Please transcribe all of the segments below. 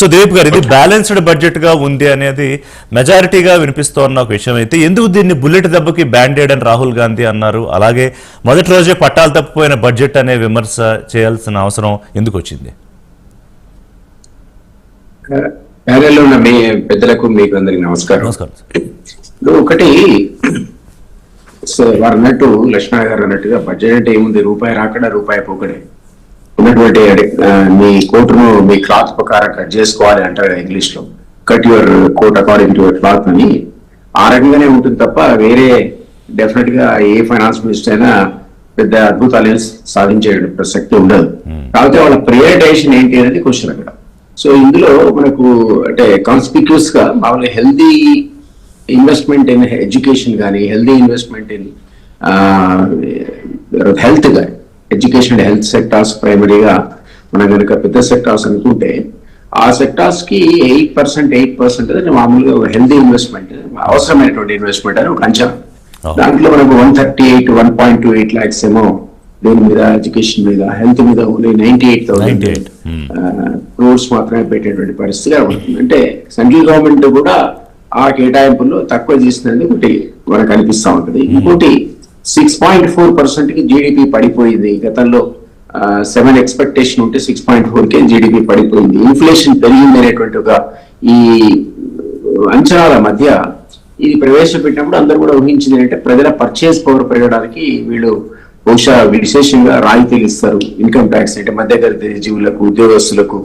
So Dilip గారు ఇది balanced బడ్జెట్గా ఉంది అనేది మెజారిటీగా వినిపిస్తోన్న ఒక విషయం. అయితే ఎందుకు దీన్ని బుల్లెట్ దెబ్బకి బ్యాండేడ్ అని రాహుల్ గాంధీ అన్నారు? అలాగే మొదటి రోజే పట్టాలు తప్పిపోయిన బడ్జెట్ అనే విమర్శ చేయాల్సిన అవసరం ఎందుకు వచ్చింది? ప్యానెల్లో ఉన్న మీ పెద్దలకు మీకు అందరికి నమస్కారం. నమస్కారం ఒకటి సో వారు అన్నట్టు లక్ష్మణ గారు అన్నట్టుగా బడ్జెట్ అంటే ఏముంది? రూపాయి రాకడా రూపాయి పోకడే. ఉన్నటువంటి మీ కోటును మీ క్లాత్ ప్రకారం కట్ చేసుకోవాలి అంటారు ఇంగ్లీష్లో cut your coat according to your cloth అని. ఆ రకంగానే ఉంటుంది తప్ప వేరే డెఫినెట్గా ఏ ఫైనాన్స్ మినిస్టర్ అయినా పెద్ద అద్భుతాలు సాధించే ప్రసక్తి ఉండదు. కాకపోతే వాళ్ళ ప్రియారిటైజేషన్ ఏంటి అనేది క్వశ్చన్ అక్కడ. సో ఇందులో మనకు అంటే కాన్స్పిక్యూస్గా మామూలుగా హెల్దీ ఇన్వెస్ట్మెంట్ ఇన్ ఎడ్యుకేషన్ కానీ హెల్దీ ఇన్వెస్ట్మెంట్ ఇన్ హెల్త్ కానీ ఎడ్యుకేషన్ అండ్ హెల్త్ సెక్టార్స్ ప్రైమరీగా మనం కనుక పెద్ద సెక్టార్స్ అనుకుంటే ఆ సెక్టార్స్కి ఎయిట్ పర్సెంట్ ఎయిట్ పర్సెంట్ అనేది మామూలుగా హెల్దీ ఇన్వెస్ట్మెంట్ అవసరమైనటువంటి ఇన్వెస్ట్మెంట్ అని ఒక అంచనా. దాంట్లో మనకు one thirty eight one point two eight lakhs ఏమో దేని మీద ఎడ్యుకేషన్ మీద హెల్త్ మీద only ninety eight thousand 98. Crores మాత్రమే పెట్టేటువంటి పరిస్థితి కనబడుతుంది అంటే సెంట్రల్ గవర్నమెంట్ కూడా ఆ కేటాయింపుల్లో తక్కువ చేసినది ఒకటి మనకు అనిపిస్తా ఉంటుంది ఇంకోటి సిక్స్ పాయింట్ ఫోర్ పర్సెంట్కి జీడిపి పడిపోయింది. గతంలో సెవెన్ ఎక్స్పెక్టేషన్ ఉంటే సిక్స్ పాయింట్ ఫోర్ కే జీడిపి పడిపోయింది. ఇన్ఫ్లేషన్ పెరిగింది అనేటువంటి ఒక ఈ అంచనాల మధ్య ఇది ప్రవేశపెట్టినప్పుడు అందరూ కూడా ఊహించింది ఏంటంటే ప్రజల పర్చేస్ పవర్ పెరగడానికి వీళ్ళు బహుశా విశేషంగా రాయితీలు ఇస్తారు. ఇన్కమ్ ట్యాక్స్ అంటే మధ్యతరగతి జీవులకు ఉద్యోగస్తులకు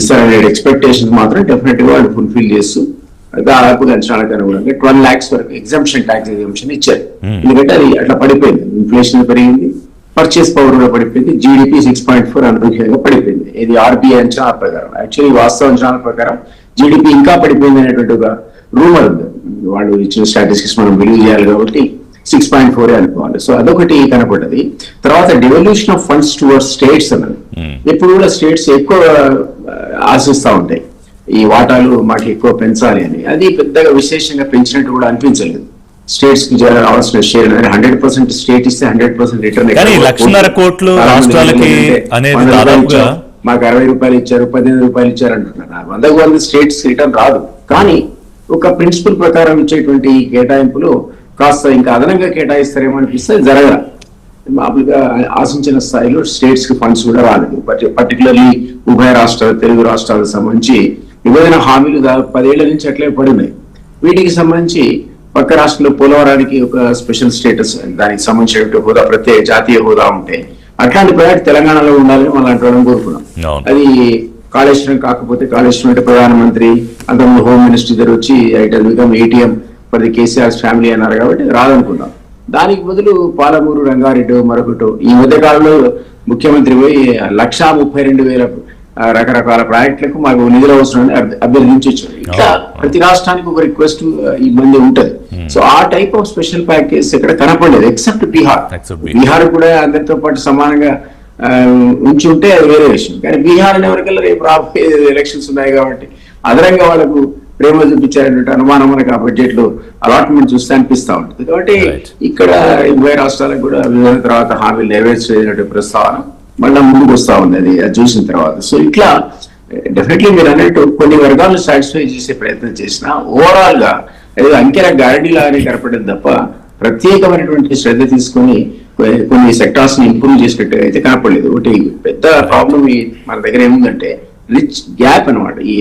ఇస్తారనే ఎక్స్పెక్టేషన్ మాత్రం డెఫినెట్గా వాళ్ళు ఫుల్ఫిల్ చేస్తూ దాదాపు అంచనాలకు అనుగుణంగా ట్వెల్వ్ లాక్స్ వరకు ఎగ్జామ్షన్ ట్యాక్స్ ఎగ్జామ్షన్ ఇచ్చారు. ఎందుకంటే అది అట్లా పడిపోయింది. ఇన్ఫ్లేషన్ పెరిగింది. పర్చేస్ పవర్ కూడా పడిపోయింది. జీడిపి సిక్స్ పాయింట్ ఫోర్ అనూహ్యంగా పడిపోయింది. ఇది ఆర్బీఐ అంచనాల ప్రకారం. యాక్చువల్లీ వాస్తవ అంచనాల ప్రకారం జీడిపి ఇంకా పడిపోయింది అనేటువంటి ఒక రూమర్ ఉంది. వాళ్ళు ఇచ్చిన స్టాటిస్టిక్స్ మనం బిలీవ్ చేయాలి కాబట్టి సిక్స్ పాయింట్ ఫోర్ అనుకోవాలి. సో అదొకటి కనపడ్డది తర్వాత devolution of funds towards states అన్నది. ఎప్పుడు కూడా స్టేట్స్ ఎక్కువ ఆశిస్తా ఉంటాయి. ఈ వాటాలు మాకు ఎక్కువ పెంచాలి అని. అది పెద్దగా విశేషంగా పెంచినట్టు కూడా అనిపించలేదు. స్టేట్స్కి రావాల్సిన షేర్ హండ్రెడ్ పర్సెంట్ స్టేట్ ఇస్తే హండ్రెడ్ పర్సెంట్ రిటర్న్ కానీ లక్షన్నర కోట్లు రాష్ట్రాలకి మాకు అరవై రూపాయలు ఇచ్చారు పదిహేను రూపాయలు ఇచ్చారు అంటున్నారు. వందకు వంద స్టేట్స్ రిటర్న్ రాదు. కానీ ఒక ప్రిన్సిపల్ ప్రకారం ఇచ్చేటువంటి ఈ కేటాయింపులు కాస్త ఇంకా అదనంగా కేటాయిస్తారేమో అనిపిస్తే జరగల. మామూలుగా ఆశించిన స్థాయిలో స్టేట్స్కి ఫండ్స్ కూడా రాలేదు. పర్టికులర్లీ ఉభయ రాష్ట్రాలు తెలుగు రాష్ట్రాలకు సంబంధించి విభజన హామీలు పదేళ్ళ నుంచి అట్లే పడినాయి వీటికి సంబంధించి పక్క రాష్ట్రంలో పోలవరానికి ఒక స్పెషల్ స్టేటస్ దానికి సంబంధించిన హోదా ప్రత్యేక జాతీయ హోదా ఉంటే అట్లాంటి ప్రాజెక్ట్ తెలంగాణలో ఉండాలని మనం అంటడం కోరుకున్నాం. అది కాళేశ్వరం కాకపోతే కాళేశ్వరం అంటే ప్రధానమంత్రి అంతకుముందు హోమ్ మినిస్టర్ ఇద్దరు వచ్చి it become ATM for the KCR family అన్నారు కాబట్టి రాదనుకున్నాం. దానికి బదులు పాలమూరు రంగారెడ్డి మరొకటి ఈ మధ్య కాలంలో ముఖ్యమంత్రి పోయి లక్షా ముప్పై రెండు వేల రకరకాల ప్రాజెక్టులకు మాకు నిధులు అవసరం అని అభ్యర్థించవచ్చు ఇట్లా ప్రతి రాష్ట్రానికి ఒక రిక్వెస్ట్ ఈ మంది ఉంటది. సో ఆ టైప్ ఆఫ్ స్పెషల్ ప్యాకేజ్ ఇక్కడ కనపడలేదు ఎక్సెప్ట్ బీహార్. బీహార్ కూడా అందరితో పాటు సమానంగా ఉంచి ఉంటే అది వేరే విషయం. కానీ బీహార్ అనే వరకల్లా రేపు రాబోయే ఎలక్షన్స్ ఉన్నాయి కాబట్టి అదనంగా వాళ్ళకు ప్రేమ చూపించారనే అనుమానం మనకు ఆ బడ్జెట్లో అలాట్మెంట్ చూస్తే అనిపిస్తా ఉంటుంది. కాబట్టి. ఇక్కడ ఉభయ రాష్ట్రాలకు కూడా విభజన తర్వాత హామీలు నెరవేర్చేటువంటి ప్రస్తావన మళ్ళీ ముందుకు వస్తా ఉంది అది చూసిన తర్వాత. సో ఇట్లా డెఫినెట్లీ మీరు అన్నట్టు కొన్ని వర్గాలను సాటిస్ఫై చేసే ప్రయత్నం చేసినా ఓవరాల్గా ఏదో అంకెల గ్యారంటీ లాగానే కనపడదు తప్ప ప్రత్యేకమైనటువంటి శ్రద్ధ తీసుకొని కొన్ని సెక్టార్స్ని ఇంప్రూవ్ చేసినట్టు అయితే కనపడలేదు. ఒకటి పెద్ద ప్రాబ్లం మన దగ్గర ఏముందంటే రిచ్ గ్యాప్ అన్నమాట. ఈ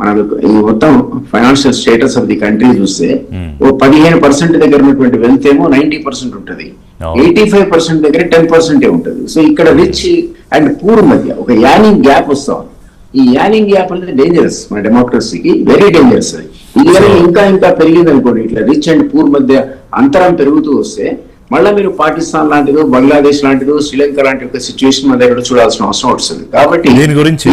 మన ఈ మొత్తం financial status of the country చూస్తే ఓ పదిహేను పర్సెంట్ దగ్గర ఉన్నటువంటి వెల్త్ ఏమో నైన్టీ పర్సెంట్ ఉంటుంది. ఎయిటీ ఫైవ్ పర్సెంట్ దగ్గర టెన్ పర్సెంట్ ఉంటుంది. సో ఇక్కడ రిచ్ అండ్ పూర్ మధ్య ఒక యానింగ్ గ్యాప్ వస్తా. ఈ యానింగ్ గ్యాప్ అనేది డేంజరస్ మన డెమోక్రసీకి వెరీ డేంజరస్ అది. ఇది ఇంకా ఇంకా పెరిగింది అనుకోండి ఇట్లా రిచ్ అండ్ పూర్ మధ్య అంతరం పెరుగుతూ వస్తే మళ్ళీ మీరు పాకిస్తాన్ లాంటిదో బంగ్లాదేశ్ లాంటిదో శ్రీలంక లాంటి ఒక సిచ్యువేషన్ మన దగ్గర చూడాల్సిన అవసరం వస్తుంది కాబట్టి దీని గురించి.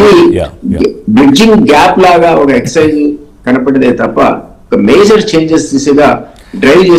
బ్రిడ్జింగ్ గ్యాప్ లాగా ఒక ఎక్సైజ్ కనపడదే తప్ప ఒక మేజర్ చేంజెస్ దిశగా డ్రైవ్ చేసి